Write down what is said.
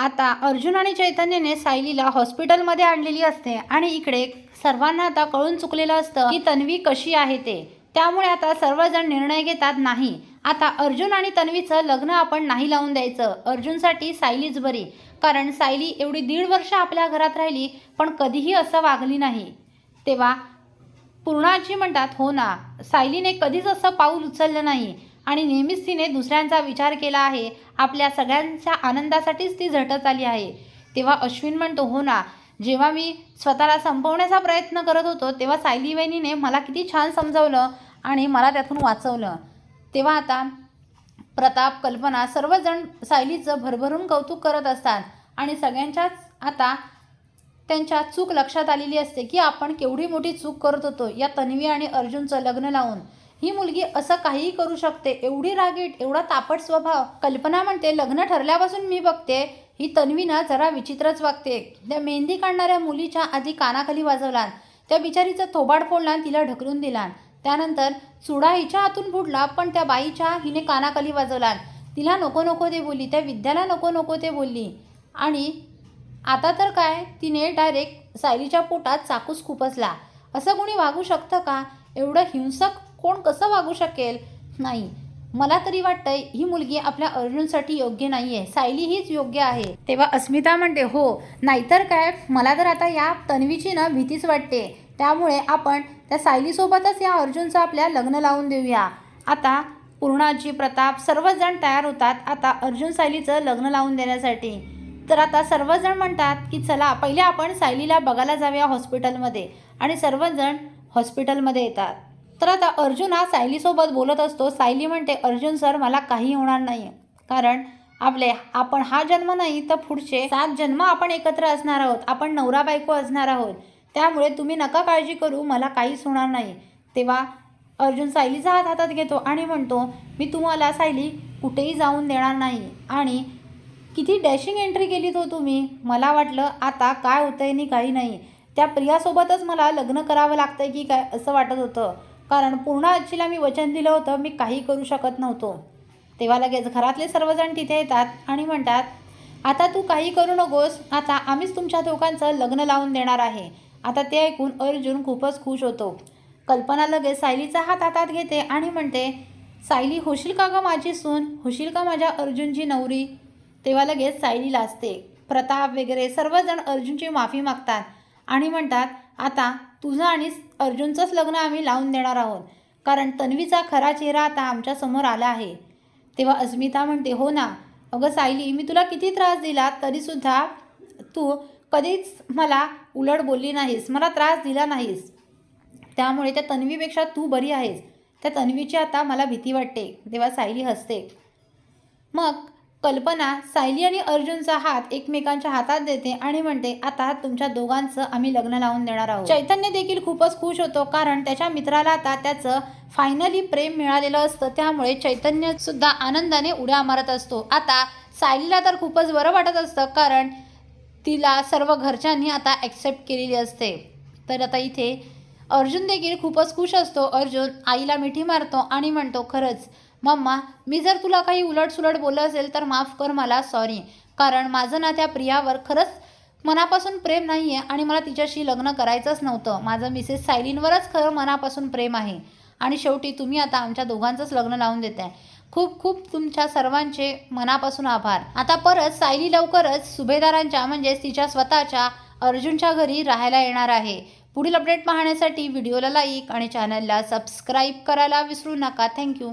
आता अर्जुन आणि चैतन्यने सायलीला हॉस्पिटलमध्ये आणलेली असते आणि इकडे सर्वांना आता कळून चुकलेलं असतं की तन्वी कशी आहे ते. त्यामुळे आता सर्वजण निर्णय घेतात नाही. आता अर्जुन आणि तन्वीचं लग्न आपण नाही लावून द्यायचं. अर्जुनसाठी सायलीच बरी. कारण सायली एवढी दीड वर्ष आपल्या घरात राहिली पण कधीही असं वागली नाही. तेव्हा पूर्णाजी म्हणतात हो ना सायलीने कधीच असं पाऊल उचललं नाही. आणि नेहमीच तिने दुसऱ्यांचा विचार केला आहे. आपल्या सगळ्यांच्या आनंदासाठीच ती झटत आली आहे. तेव्हा अश्विन म्हणतो हो ना जेव्हा मी स्वतःला संपवण्याचा प्रयत्न करत होतो तेव्हा सायली वहिनीने मला किती छान समजवलं आणि मला त्यातून वाचवलं. तेव्हा आता प्रताप कल्पना सर्वजण सायलीचं भरभरून कौतुक करत असतात आणि सगळ्यांच्याच आता त्यांच्या चूक लक्षात आलेली असते की आपण केवढी मोठी चूक करत होतो या तन्वी आणि अर्जुनचं लग्न लावून. ही मुलगी असं काहीही करू शकते. एवढी रागीट एवढा तापट स्वभाव. कल्पना म्हणते लग्न ठरल्यापासून मी बघते ही तन्वी ना जरा विचित्रच वागते. त्या मेहंदी काढणाऱ्या मुलीच्या आधी कानाखाली वाजवला त्या बिचारीचं थोबाड फोडला तिला ढकलून दिला त्यानंतर चुडा हिच्या हातून फुटला पण त्या बाईच्या हिने कानाखाली वाजवला तिला नको नको ते बोलली त्या विद्याला नको नको ते बोलली. आणि आता तर काय तिने डायरेक्ट सायलीच्या पोटात चाकूस खुपसला. असं कोणी वागू शकतं का? एवढं हिंसक कोण कसं वागू शकेल? नाही. मला तरी वाटतंय ही मुलगी आपल्या अर्जुनसाठी योग्य नाही आहे सायली हीच योग्य आहे. तेव्हा अस्मिता म्हणते हो नाहीतर काय? मला तर आता या तन्वीची ना भीतीच वाटते. त्यामुळे आपण त्या सायलीसोबतच या अर्जुनचं आपल्या लग्न लावून देऊया. आता पूर्णाजी प्रताप सर्वजण तयार होतात आता अर्जुन सायलीचं लग्न लावून देण्यासाठी. तर आता सर्वजण म्हणतात की चला पहिले आपण सायलीला बघायला जाऊया हॉस्पिटलमध्ये. आणि सर्वजण हॉस्पिटलमध्ये येतात. तर आता अर्जुन हा सायलीसोबत बोलत असतो. सायली म्हणते अर्जुन सर मला काही होणार नाही कारण आपले आपण हा जन्म नाही तर पुढचे सात जन्म आपण एकत्र असणार आहोत. आपण नवरा बायको असणार आहोत. त्यामुळे तुम्ही नका काळजी करू मला काहीच होणार नाही. तेव्हा अर्जुन सायलीचा हात हातात घेतो आणि म्हणतो मी तुम्हाला सायली कुठेही जाऊन देणार नाही. आणि किती डॅशिंग एंट्री केलीत हो तुम्ही. मला वाटलं आता काय होतंय आणि काही नाही. त्या प्रियासोबतच मला लग्न करावं लागतंय की काय असं वाटत होतं. कारण पूर्ण आजीला मी वचन दिलं होतं मी काही करू शकत नव्हतो. तेव्हा लगेच घरातले सर्वजण तिथे येतात आणि म्हणतात आता तू काही करू नकोस आता आम्हीच तुमच्या दोघांचं लग्न लावून देणार आहे. आता ते ऐकून अर्जुन खूपच खुश होतो. कल्पना लगेच सायलीचा हात हातात घेते आणि म्हणते सायली होशील का गं माझी सून? होशील का माझ्या अर्जुनची नवरी? तेव्हा लगेच सायली लाजते. प्रताप वगैरे सर्वजण अर्जुनची माफी मागतात आणि म्हणतात आता तुझं आणि अर्जुनचंच लग्न आम्ही लावून देणार आहोत. कारण तन्वीचा खरा चेहरा आता आमच्यासमोर आला आहे. तेव्हा अस्मिता म्हणते हो ना. अगं सायली मी तुला किती त्रास दिला तरीसुद्धा तू कधीच मला उलट बोलली नाहीस. मला त्रास दिला नाहीस. त्यामुळे त्या तन्वीपेक्षा तू बरी आहेस. त्या तन्वीची आता मला भीती वाटते. तेव्हा सायली हसते. मग कल्पना सायली आणि अर्जुनचा हात एकमेकांच्या हातात देते आणि म्हणते आता तुमच्या दोघांचं आम्ही लग्न लावून देणार आहोत. चैतन्य देखील खूपच खुश होतो कारण त्याच्या मित्राला आता त्याचं फायनली प्रेम मिळालेलं असतं. त्यामुळे चैतन्य सुद्धा आनंदाने उड्या मारत असतो. आता सायलीला तर खूपच बरं वाटत असतं कारण तिला सर्व घरच्यांनी आता ॲक्सेप्ट केलेली असते. तर आता इथे अर्जुन देखील खूपच खुश असतो. अर्जुन आईला मिठी मारतो आणि म्हणतो खरंच मम्मा मी जर तुला काही उलटसुलट बोललं असेल तर माफ कर मला सॉरी कारण माझं ना त्या प्रियावर खरंच मनापासून प्रेम नाही आहे आणि मला तिच्याशी लग्न करायचंच नव्हतं. माझं मिसेस सायलींवरच खरं मनापासून प्रेम आहे. आणि शेवटी तुम्ही आता आमच्या दोघांचंच लग्न लावून देत आहे खूप खूप तुमच्या सर्वांचे मनापासून आभार. आता परत सायली लवकरच सुभेदारांच्या म्हणजेच तिच्या स्वतःच्या अर्जुनच्या घरी राहायला येणार आहे. पुढील अपडेट पाहण्यासाठी व्हिडिओला लाईक आणि चॅनलला सबस्क्राईब करायला विसरू नका. थँक्यू